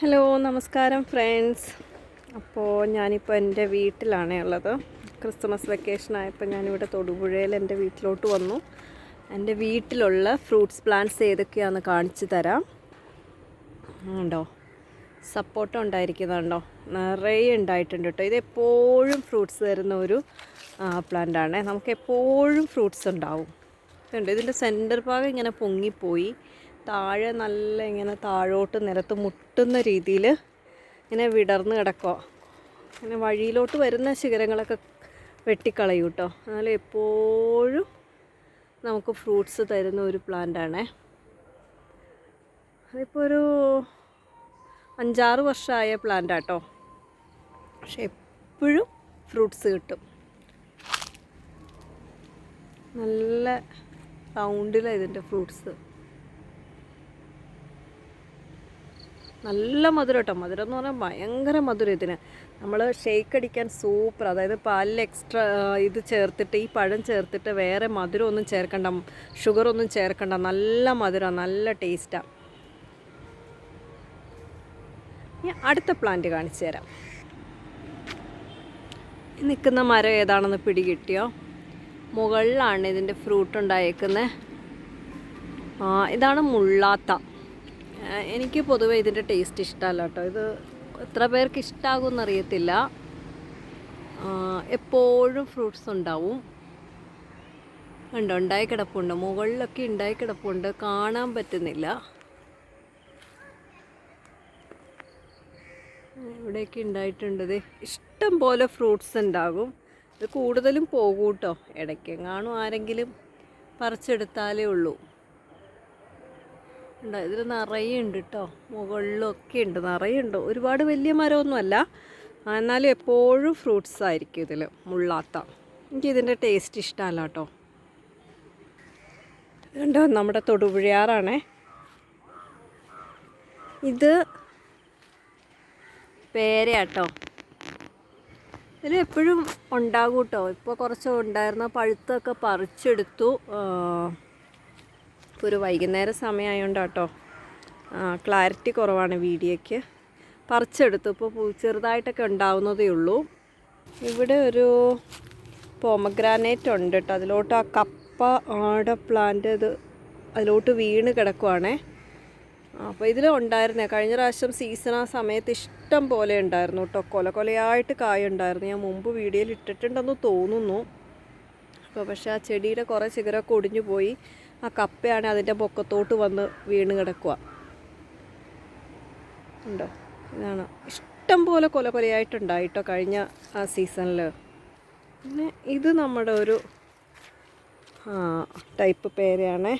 Hello നമസ്കാരം friends. അപ്പോൾ ഞാനിപ്പോൾ എന്റെ വീട്ടിലാണ് ഉള്ളത്. ക്രിസ്മസ് വെക്കേഷൻ ആയപ്പോൾ ഞാനിവിടെ തൊടുപുഴയിൽ എന്റെ വീട്ടിലോട്ട് വന്നു. എന്റെ വീട്ടിലുള്ള ഫ്രൂട്ട്സ് പ്ലാന്റ്സ് ഏതൊക്കെയാണെന്ന് കാണിച്ചു തരാം. ഉണ്ടോ സപ്പോർട്ട ഉണ്ടായിരിക്കുന്നുണ്ടോ? നിറയെ ഉണ്ടായിട്ടുണ്ട് കേട്ടോ ഇത് എപ്പോഴും ഫ്രൂട്ട്സ് തരുന്ന ഒരു പ്ലാന്റ് ആണ്. നമുക്ക് എപ്പോഴും ഫ്രൂട്ട്സ് ഉണ്ടാവും. ഇതുണ്ട്. ഇതിന്റെ സെന്റർ ഭാഗം ഇങ്ങനെ പൊങ്ങിപ്പോയി. താഴെ നല്ല ഇങ്ങനെ താഴോട്ട് നിലത്ത് മുട്ടുന്ന രീതിയിൽ ഇങ്ങനെ വിടർന്ന് കിടക്കുക. ഇങ്ങനെ വഴിയിലോട്ട് വരുന്ന ശിഖരങ്ങളൊക്കെ വെട്ടിക്കളയും കേട്ടോ എന്നാലും എപ്പോഴും നമുക്ക് ഫ്രൂട്ട്സ് തരുന്ന ഒരു പ്ലാന്റാണേ അതിപ്പോൾ ഒരു അഞ്ചാറ് വർഷമായ പ്ലാന്റാട്ടോ പക്ഷെ എപ്പോഴും ഫ്രൂട്ട്സ് കിട്ടും. നല്ല റൗണ്ടിലാണ് ഇതിന്റെ ഫ്രൂട്ട്സ് നല്ല മധുരം കേട്ടോ മധുരം എന്ന് പറഞ്ഞാൽ ഭയങ്കര മധുരം ഇതിന്. നമ്മൾ ഷേക്ക് അടിക്കാൻ സൂപ്പർ അതായത് പാലിൽ എക്സ്ട്രാ ഇത് ചേർത്തിട്ട് ഈ പഴം ചേർത്തിട്ട് വേറെ മധുരം ഒന്നും ചേർക്കണ്ട. ഷുഗർ ഒന്നും ചേർക്കണ്ട. നല്ല മധുരം നല്ല ടേസ്റ്റാണ് ഞാൻ അടുത്ത പ്ലാന്റ് കാണിച്ചു തരാം. നിൽക്കുന്ന മരം ഏതാണെന്ന് പിടികിട്ടിയോ? മുകളിലാണ് ഇതിന്റെ ഫ്രൂട്ട് ഉണ്ടായേക്കുന്നത് ഇതാണ് മുള്ളാത്ത. എനിക്ക് പൊതുവേ ഇതിന്റെ ടേസ്റ്റ് ഇഷ്ടമല്ല കേട്ടോ. ഇത് എത്ര പേർക്ക് ഇഷ്ടമാകുമെന്ന് അറിയത്തില്ല. എപ്പോഴും ഫ്രൂട്ട്സ് ഉണ്ടാവും. ഉണ്ട് ഉണ്ടായി കിടപ്പുണ്ട്. മുകളിലൊക്കെ ഉണ്ടായി കിടപ്പുണ്ട്. കാണാൻ പറ്റുന്നില്ല. ഇവിടെയൊക്കെ ഉണ്ടായിട്ടുണ്ട്. ഇഷ്ടം പോലെ ഫ്രൂട്ട്സ് ഉണ്ടാകും. ഇത് കൂടുതലും പോകൂട്ടോ ഇടയ്ക്ക് കാണും ആരെങ്കിലും പറിച്ചെടുത്താലേ ഉള്ളൂ. ഉണ്ട് ഇതിൽ നിറയെ ഉണ്ട് കേട്ടോ മുകളിലൊക്കെ ഉണ്ട്. നിറയെ ഉണ്ട് ഒരുപാട് വലിയ മരമൊന്നുമല്ല. എന്നാലും എപ്പോഴും ഫ്രൂട്ട്സ് ആയിരിക്കും ഇതിൽ മുള്ളാത്ത. എനിക്ക് ഇതിന്റെ ടേസ്റ്റ് ഇഷ്ടമല്ല കേട്ടോ ഇതുണ്ടോ? നമ്മുടെ തൊടുപുഴയാറാണേ. ഇത് പേരയാട്ടോ ഇതിൽ എപ്പോഴും ഉണ്ടാകും കേട്ടോ ഇപ്പോൾ കുറച്ച് ഉണ്ടായിരുന്ന. പഴുത്തൊക്കെ പറിച്ചെടുത്തു. ഇപ്പോൾ ഒരു വൈകുന്നേര സമയമായതുകൊണ്ട് കേട്ടോ ക്ലാരിറ്റി കുറവാണ് വീഡിയോയ്ക്ക്. പറിച്ചെടുത്തു. ഇപ്പോൾ ചെറുതായിട്ടൊക്കെ ഉണ്ടാവുന്നതേ ഉള്ളൂ. ഇവിടെ ഒരു പോമഗ്രാനേറ്റ് ഉണ്ട് കേട്ടോ. അതിലോട്ട് ആ കപ്പ ആട പ്ലാന്റ് ഇത് അതിലോട്ട് വീണ് കിടക്കുവാണേ. അപ്പോൾ ഇതിൽ ഉണ്ടായിരുന്നേ. കഴിഞ്ഞ പ്രാവശ്യം സീസൺ ആ സമയത്ത് ഇഷ്ടം പോലെ ഉണ്ടായിരുന്നു കേട്ടോ. കൊല കൊലയായിട്ട് കായ ഉണ്ടായിരുന്നു. ഞാൻ മുമ്പ് വീഡിയോയിൽ ഇട്ടിട്ടുണ്ടെന്ന് തോന്നുന്നു. അപ്പോൾ പക്ഷേ ആ ചെടിയുടെ കുറേ ചിഗരൊക്കെ ഒടിഞ്ഞു പോയി. ആ കപ്പയാണ് അതിന്റെ പൊക്കത്തോട്ട് വന്ന് വീണ് കിടക്കുക. ഉണ്ടോ? ഇതാണ് ഇഷ്ടം പോലെ കൊല കൊലയായിട്ടുണ്ടായിട്ടോ കഴിഞ്ഞ ആ സീസണിൽ. പിന്നെ ഇത് നമ്മുടെ ഒരു ടൈപ്പ് പേരയാണേ.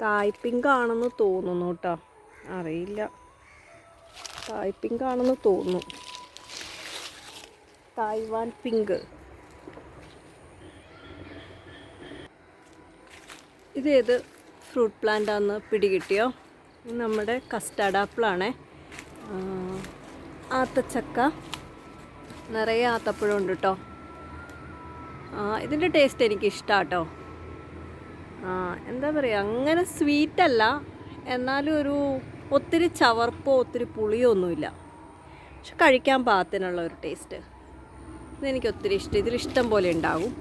തായ് പിങ്ക് ആണെന്ന് തോന്നുന്നു കേട്ടോ. അറിയില്ല. തായ് പിങ്ക് ആണെന്ന് തോന്നുന്നു. തായ്വാൻ പിങ്ക് ഇതേത് ഫ്രൂട്ട് പ്ലാന്റ് ആണ് പിടികിട്ടിയോ? നമ്മുടെ കസ്റ്റാർഡ് ആപ്പിളാണേ ആത്തച്ചക്ക. നിറയെ ആത്തപ്പഴം ഉണ്ട് കേട്ടോ ഇതിന്റെ ടേസ്റ്റ് എനിക്ക് ഇഷ്ടമാട്ടോ ആ എന്താ പറയുക അങ്ങനെ സ്വീറ്റ് അല്ല. എന്നാലും ഒരു ഒത്തിരി ചവർപ്പോ ഒത്തിരി പുളിയോ ഒന്നുമില്ല. പക്ഷെ കഴിക്കാൻ പാകത്തിനുള്ള ഒരു ടേസ്റ്റ് ഇതെനിക്ക് ഒത്തിരി ഇഷ്ടം ഇതിൽ ഇഷ്ടം പോലെ ഉണ്ടാവും.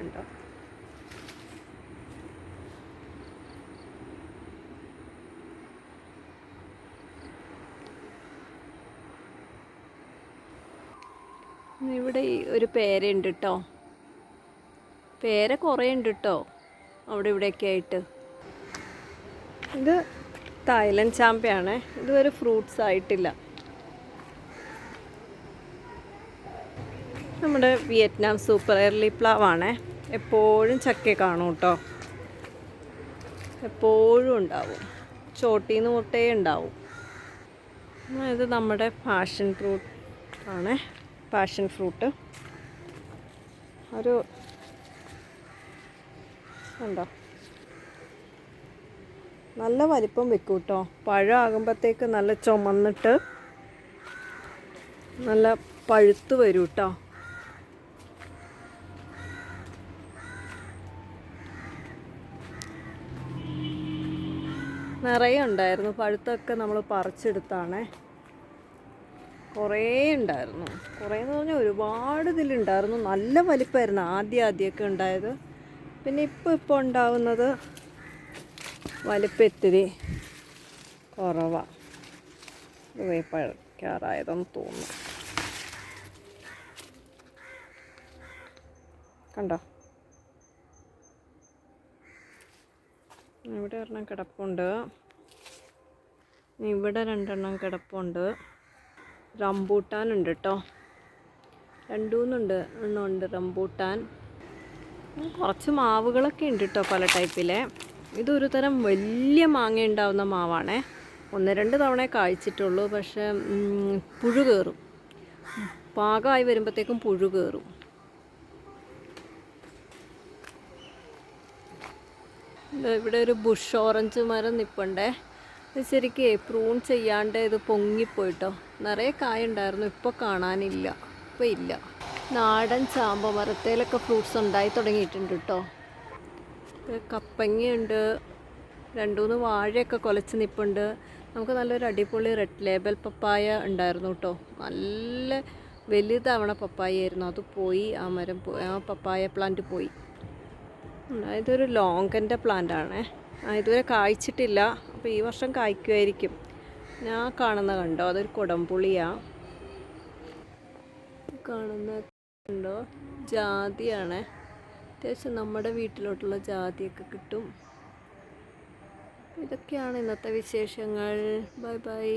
ഉണ്ടോ ഇവിടെ ഒരു പേരുണ്ട് കേട്ടോ പേര കുറേ ഉണ്ട് കേട്ടോ അവിടെ ഇവിടെയൊക്കെ ആയിട്ട്. ഇത് തായ്ലൻഡ് ചാമ്പയാണ് ഇതുവരെ ഫ്രൂട്ട്സ് ആയിട്ടില്ല. നമ്മുടെ വിയറ്റ്നാം സൂപ്പർ എയർലി പ്ലാവാണ് എപ്പോഴും ചക്ക കാണും കേട്ടോ. എപ്പോഴും ഉണ്ടാവും. ചോട്ടീന്ന് മുട്ടേ ഉണ്ടാവും. ഇത് നമ്മുടെ പാഷൻ ഫ്രൂട്ട് ആണ്. പാഷൻ ഫ്രൂട്ട് ഒരു ഉണ്ടോ നല്ല വലിപ്പം വെക്കും കേട്ടോ പഴം ആകുമ്പോഴത്തേക്ക് നല്ല ചുമന്നിട്ട് നല്ല പഴുത്ത് വരും കേട്ടോ നിറയെ ഉണ്ടായിരുന്നു. പഴുത്തൊക്കെ നമ്മൾ പറിച്ചെടുത്താണേ. കുറേ ഉണ്ടായിരുന്നു. കുറേ എന്ന് പറഞ്ഞാൽ ഒരുപാട് ഇതിലുണ്ടായിരുന്നു. നല്ല വലിപ്പമായിരുന്നു ആദ്യം ആദ്യമൊക്കെ ഉണ്ടായത്. പിന്നെ ഇപ്പോൾ ഇപ്പോൾ ഉണ്ടാവുന്നത് വലിപ്പം ഇത്തിരി കുറവാണ് ഇത് തോന്നുന്നു. കണ്ടോ? ഇവിടെ ഒരെണ്ണം കിടപ്പുണ്ട്. ഇവിടെ രണ്ടെണ്ണം കിടപ്പുണ്ട്. റംബൂട്ടാൻ ഉണ്ട് കേട്ടോ രണ്ടൂന്നുണ്ട് എണ്ണമുണ്ട് റംബൂട്ടാൻ. കുറച്ച് മാവുകളൊക്കെ ഉണ്ട് കേട്ടോ പല ടൈപ്പിലെ. ഇതൊരു തരം വലിയ മാങ്ങ ഉണ്ടാവുന്ന മാവാണേ. ഒന്ന് രണ്ട് തവണ കായ്ച്ചിട്ടുള്ളൂ പക്ഷേ പുഴു കയറും പാകമായി വരുമ്പോഴത്തേക്കും പുഴു കയറും ഇവിടെ ഒരു ബുഷ് ഓറഞ്ച് മരം നിൽപ്പുണ്ടേ ശരിക്കേ പ്രൂൺ ചെയ്യാണ്ട് ഇത് പൊങ്ങിപ്പോയിട്ടോ. നിറയെ കായ ഉണ്ടായിരുന്നു ഇപ്പോൾ കാണാനില്ല ഇപ്പോൾ ഇല്ല. നാടൻ ചാമ്പ മരത്തേലൊക്കെ ഫ്രൂട്ട്സ് ഉണ്ടായി തുടങ്ങിയിട്ടുണ്ട് കേട്ടോ കപ്പങ്ങയുണ്ട്. രണ്ടുമൂന്ന് വാഴയൊക്കെ കുലച്ച് നിൽപ്പുണ്ട് നമുക്ക് നല്ലൊരു അടിപൊളി റെഡ് ലേബൽ പപ്പായ ഉണ്ടായിരുന്നു കേട്ടോ. നല്ല വലുതാവണ പപ്പായ ആയിരുന്നു അത് പോയി ആ മരം പോയി ആ പപ്പായ പ്ലാന്റ് പോയി. ഇതൊരു ലോങ്കന്റെ പ്ലാന്റ് ആണേ. ഇതുവരെ കായ്ച്ചിട്ടില്ല. അപ്പോൾ ഈ വർഷം കായ്ക്കുമായിരിക്കും ഞാൻ കാണുന്ന കണ്ടോ? അതൊരു കുടംപുളിയാണ് കാണുന്ന കണ്ടോ? ജാതിയാണേ. അത്യാവശ്യം നമ്മുടെ വീട്ടിലോട്ടുള്ള ജാതിയൊക്കെ കിട്ടും. ഇതൊക്കെയാണ് ഇന്നത്തെ വിശേഷങ്ങൾ. Bye bye.